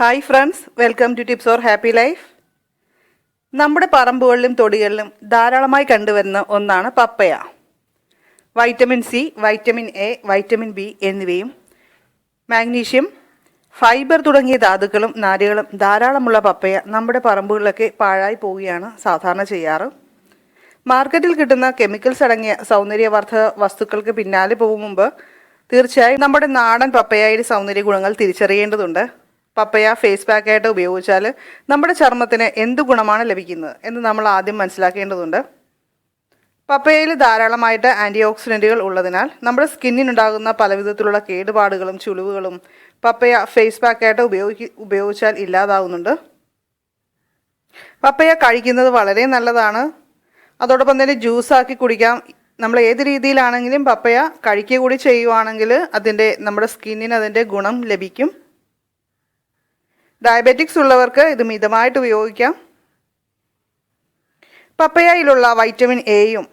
Hi friends welcome to tips for happy life നമ്മുടെ പറമ്പുകളിലും തൊടികളിലും ധാരാളമായി കണ്ടുവരുന്ന ഒന്നാണ് papaya. Vitamin C vitamin A vitamin B എന്നിവയും മാഗ്നീഷ്യം ഫൈബർ തുടങ്ങിയ ധാതുക്കളും നാരുകളും ധാരാളമുള്ള പപ്പയ നമ്മുടെ പറമ്പുകളിലൊക്കെ പാഴായി പോവുകയാണ് സാധാരണ ചെയ്യാറ്. മാർക്കറ്റിൽ കിട്ടുന്ന കെമിക്കൽസ് അടങ്ങിയ സൗന്ദര്യവർദ്ധക വസ്തുക്കൾക്ക് പിന്നാലെ പോകും മുമ്പ് തീർച്ചയായും നമ്മുടെ നാടൻ പപ്പയായുടെ സൗന്ദര്യ ഗുണങ്ങൾ തിരിച്ചറിയേണ്ടതുണ്ട്. പപ്പയ ഫേസ് പാക്കായിട്ട് ഉപയോഗിച്ചാൽ നമ്മുടെ ചർമ്മത്തിന് എന്ത് ഗുണമാണ് ലഭിക്കുന്നത് എന്ന് നമ്മൾ ആദ്യം മനസ്സിലാക്കേണ്ടതുണ്ട്. പപ്പയയിൽ ധാരാളമായിട്ട് ആന്റി ഓക്സിഡന്റുകൾ ഉള്ളതിനാൽ നമ്മുടെ സ്കിന്നിനുണ്ടാകുന്ന പലവിധത്തിലുള്ള കേടുപാടുകളും ചുളിവുകളും പപ്പയ ഫേസ് പാക്കായിട്ട് ഉപയോഗി ഉപയോഗിച്ചാൽ ഇല്ലാതാവുന്നുണ്ട്. പപ്പയ കഴിക്കുന്നത് വളരെ നല്ലതാണ്. അതോടൊപ്പം തന്നെ ജ്യൂസാക്കി കുടിക്കാം. നമ്മൾ ഏത് രീതിയിലാണെങ്കിലും പപ്പയ കഴിക്കുക കൂടി ചെയ്യുവാണെങ്കിൽ അതിന്റെ നമ്മുടെ സ്കിന്നിന് അതിന്റെ ഗുണം ലഭിക്കും. ഡയബറ്റിക്സ് ഉള്ളവർക്ക് ഇത് മിതമായിട്ട് ഉപയോഗിക്കാം. പപ്പയായിലുള്ള വൈറ്റമിൻ എയും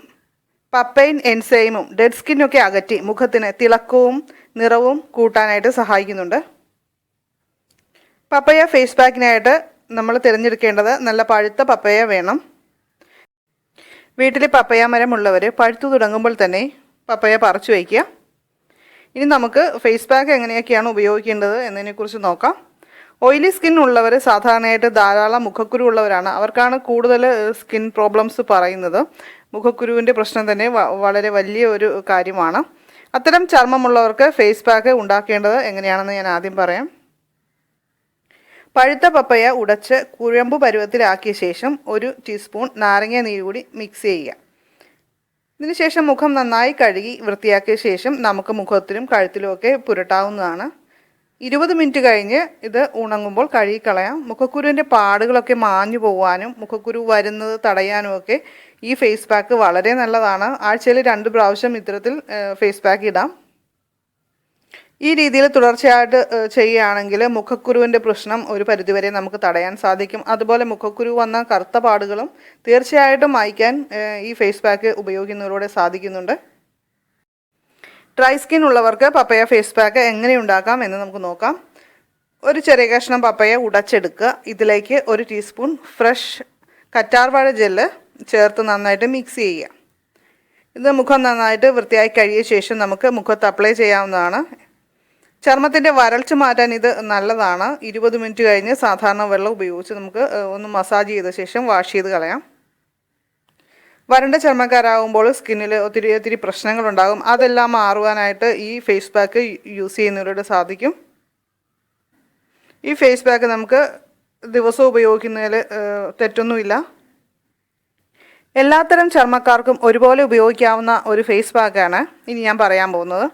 പപ്പൈൻ എൻസൈമും ഡെഡ് സ്കിന്നൊക്കെ അകറ്റി മുഖത്തിന് തിളക്കവും നിറവും കൂട്ടാനായിട്ട് സഹായിക്കുന്നുണ്ട്. പപ്പയ ഫേസ് പാക്കിനായിട്ട് നമ്മൾ തിരഞ്ഞെടുക്കേണ്ടത് നല്ല പഴുത്ത പപ്പയ വേണം. വീട്ടിൽ പപ്പയ മരമുള്ളവർ പഴുത്തു തുടങ്ങുമ്പോൾ തന്നെ പപ്പയ പറിച്ചു വയ്ക്കുക. ഇനി നമുക്ക് ഫേസ് പാക്ക് എങ്ങനെയൊക്കെയാണ് ഉപയോഗിക്കേണ്ടത് എന്നതിനെക്കുറിച്ച് നോക്കാം. ഓയിലി സ്കിൻ ഉള്ളവർ സാധാരണയായിട്ട് ധാരാളം മുഖക്കുരു ഉള്ളവരാണ് അവർക്കാണ് കൂടുതൽ സ്കിൻ പ്രോബ്ലംസ് പറയുന്നത്. മുഖക്കുരുവിന്റെ പ്രശ്നം തന്നെ വളരെ വലിയ ഒരു കാര്യമാണ്. അത്തരം ചർമ്മമുള്ളവർക്ക് ഫേസ് പാക്ക് ഉണ്ടാക്കേണ്ടത് എങ്ങനെയാണെന്ന് ഞാൻ ആദ്യം പറയാം. പഴുത്ത പപ്പയ ഉടച്ച് കുഴമ്പ് പരുവത്തിലാക്കിയ ശേഷം ഒരു ടീസ്പൂൺ നാരങ്ങ നീര് കൂടി മിക്സ് ചെയ്യുക. ഇതിനുശേഷം മുഖം നന്നായി കഴുകി വൃത്തിയാക്കിയ ശേഷം നമുക്ക് മുഖത്തിലും കഴുത്തിലുമൊക്കെ പുരട്ടാവുന്നതാണ്. ഇരുപത് മിനിറ്റ് കഴിഞ്ഞ് ഇത് ഉണങ്ങുമ്പോൾ കഴുകിക്കളയാം. മുഖക്കുരുവിന്റെ പാടുകളൊക്കെ മാഞ്ഞു പോകാനും മുഖക്കുരു വരുന്നത് തടയാനും ഒക്കെ ഈ ഫേസ് പാക്ക് വളരെ നല്ലതാണ്. ആഴ്ചയിൽ രണ്ട് പ്രാവശ്യം ഇത്തരത്തിൽ ഫേസ് പാക്ക് ഇടാം. ഈ രീതിയിൽ തുടർച്ചയായിട്ട് ചെയ്യുകയാണെങ്കിൽ മുഖക്കുരുവിന്റെ പ്രശ്നം ഒരു പരിധിവരെ നമുക്ക് തടയാൻ സാധിക്കും. അതുപോലെ മുഖക്കുരു വന്ന കറുത്ത പാടുകളും തീർച്ചയായിട്ടും മായ്ക്കാൻ ഈ ഫേസ് പാക്ക് ഉപയോഗിക്കുന്നതിലൂടെ സാധിക്കുന്നുണ്ട്. ഡ്രൈ സ്കിൻ ഉള്ളവർക്ക് പപ്പയ ഫേസ് പാക്ക് എങ്ങനെ ഉണ്ടാക്കാം എന്ന് നമുക്ക് നോക്കാം. ഒരു ചെറിയ കഷ്ണം പപ്പയ ഉടച്ചെടുക്കുക. ഇതിലേക്ക് ഒരു ടീസ്പൂൺ ഫ്രഷ് കറ്റാർവാഴ ജെല്ല് ചേർത്ത് നന്നായിട്ട് മിക്സ് ചെയ്യുക. ഇത് മുഖം നന്നായിട്ട് വൃത്തിയായി കഴിയ ശേഷം നമുക്ക് മുഖത്ത് അപ്ലൈ ചെയ്യാവുന്നതാണ്. ചർമ്മത്തിന്റെ വരൾച്ച മാറ്റാൻ ഇത് നല്ലതാണ്. ഇരുപത് മിനിറ്റ് കഴിഞ്ഞ് സാധാരണ വെള്ളം ഉപയോഗിച്ച് നമുക്ക് ഒന്ന് മസാജ് ചെയ്ത ശേഷം വാഷ് ചെയ്ത് കളയാം. വരണ്ട ചർമ്മക്കാരാകുമ്പോൾ സ്കിന്നിൽ ഒത്തിരി ഒത്തിരി പ്രശ്നങ്ങളുണ്ടാകും. അതെല്ലാം മാറുവാനായിട്ട് ഈ ഫേസ് പാക്ക് യൂസ് ചെയ്യുന്നവരോട് സാധിക്കും. ഈ ഫേസ് പാക്ക് നമുക്ക് ദിവസവും ഉപയോഗിക്കുന്നതിൽ തെറ്റൊന്നുമില്ല. എല്ലാത്തരം ചർമ്മക്കാർക്കും ഒരുപോലെ ഉപയോഗിക്കാവുന്ന ഒരു ഫേസ് പാക്കാണ് ഇനി ഞാൻ പറയാൻ പോകുന്നത്.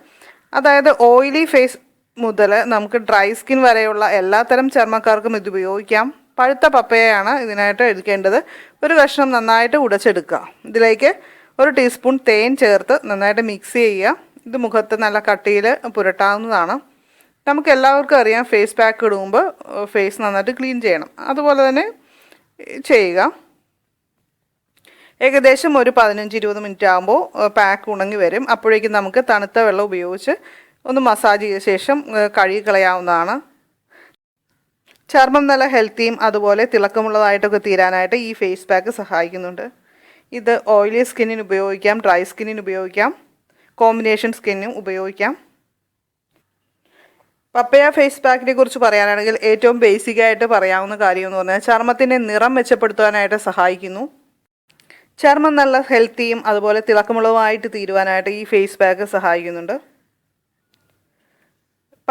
അതായത് ഓയിലി ഫേസ് മുതൽ നമുക്ക് ഡ്രൈ സ്കിൻ വരെയുള്ള എല്ലാത്തരം ചർമ്മക്കാർക്കും ഇത് ഉപയോഗിക്കാം. പഴുത്ത പപ്പയാണ് ഇതിനായിട്ട് എടുക്കേണ്ടത്. ഒരു കഷ്ണം നന്നായിട്ട് ഉടച്ചെടുക്കുക. ഇതിലേക്ക് ഒരു ടീസ്പൂൺ തേൻ ചേർത്ത് നന്നായിട്ട് മിക്സ് ചെയ്യുക. ഇത് മുഖത്ത് നല്ല കട്ടിയിൽ പുരട്ടാവുന്നതാണ്. നമുക്ക് എല്ലാവർക്കും അറിയാം ഫേസ് പാക്ക് ഇടുമ്പോൾ ഫേസ് നന്നായിട്ട് ക്ലീൻ ചെയ്യണം. അതുപോലെ തന്നെ ചെയ്യുക. ഏകദേശം ഒരു പതിനഞ്ച് ഇരുപത് മിനിറ്റ് ആകുമ്പോൾ പാക്ക് ഉണങ്ങി വരും. അപ്പോഴേക്കും നമുക്ക് തണുത്ത വെള്ളം ഉപയോഗിച്ച് ഒന്ന് മസാജ് ചെയ്ത ശേഷം കഴുകി കളയാവുന്നതാണ്. ചർമ്മം നല്ല ഹെൽത്തിയും അതുപോലെ തിളക്കമുള്ളതായിട്ടൊക്കെ തീരാനായിട്ട് ഈ ഫേസ് പാക്ക് സഹായിക്കുന്നുണ്ട്. ഇത് ഓയിലി സ്കിന്നിന് ഉപയോഗിക്കാം ഡ്രൈ സ്കിന്നിന് ഉപയോഗിക്കാം കോമ്പിനേഷൻ സ്കിന്നും ഉപയോഗിക്കാം. പപ്പയ ഫേസ് പാക്കിനെ കുറിച്ച് പറയാനാണെങ്കിൽ ഏറ്റവും ബേസിക്കായിട്ട് പറയാവുന്ന കാര്യം എന്ന് പറഞ്ഞാൽ ചർമ്മത്തിന്റെ നിറം മെച്ചപ്പെടുത്താനായിട്ട് സഹായിക്കുന്നു. ചർമ്മം നല്ല ഹെൽത്തിയും അതുപോലെ തിളക്കമുള്ളതുമായിട്ട് തീരുവാനായിട്ട് ഈ ഫേസ് പാക്ക് സഹായിക്കുന്നുണ്ട്.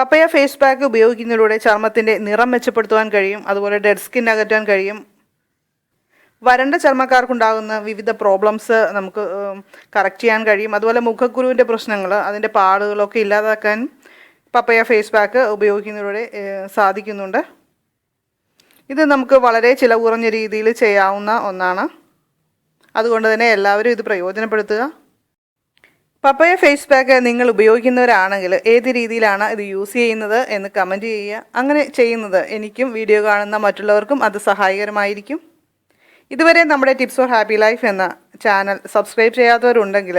പപ്പയ ഫേസ് പാക്ക് ഉപയോഗിക്കുന്നതിലൂടെ ചർമ്മത്തിന്റെ നിറം മെച്ചപ്പെടുത്തുവാൻ കഴിയും. അതുപോലെ ഡെഡ് സ്കിൻ അകറ്റാൻ കഴിയും. വരണ്ട ചർമ്മക്കാർക്കുണ്ടാകുന്ന വിവിധ പ്രോബ്ലംസ് നമുക്ക് കറക്റ്റ് ചെയ്യാൻ കഴിയും. അതുപോലെ മുഖക്കുരുവിന്റെ പ്രശ്നങ്ങൾ അതിന്റെ പാടുകളൊക്കെ ഇല്ലാതാക്കാൻ പപ്പയ ഫേസ് പാക്ക് ഉപയോഗിക്കുന്നതിലൂടെ സാധിക്കുന്നുണ്ട്. ഇത് നമുക്ക് വളരെ ചിലവ് കുറഞ്ഞ രീതിയിൽ ചെയ്യാവുന്ന ഒന്നാണ്. അതുകൊണ്ട് തന്നെ എല്ലാവരും ഇത് പ്രയോജനപ്പെടുത്തുക. പപ്പയ ഫേസ് പാക്ക് നിങ്ങൾ ഉപയോഗിക്കുന്നവരാണെങ്കിൽ ഏത് രീതിയിലാണ് ഇത് യൂസ് ചെയ്യുന്നത് എന്ന് കമന്റ് ചെയ്യുക. അങ്ങനെ ചെയ്യുന്നത് എനിക്കും വീഡിയോ കാണുന്ന മറ്റുള്ളവർക്കും അത് സഹായകരമായിരിക്കും. ഇതുവരെ നമ്മുടെ ടിപ്സ് ഫോർ ഹാപ്പി ലൈഫ് എന്ന ചാനൽ സബ്സ്ക്രൈബ് ചെയ്യാത്തവരുണ്ടെങ്കിൽ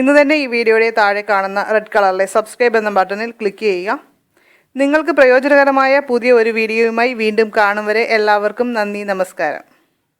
ഇന്ന് തന്നെ ഈ വീഡിയോയുടെ താഴെ കാണുന്ന റെഡ് കളറിലെ സബ്സ്ക്രൈബ് എന്ന ബട്ടണിൽ ക്ലിക്ക് ചെയ്യുക. നിങ്ങൾക്ക് പ്രയോജനകരമായ പുതിയ ഒരു വീഡിയോയുമായി വീണ്ടും കാണും വരെ എല്ലാവർക്കും നന്ദി നമസ്കാരം.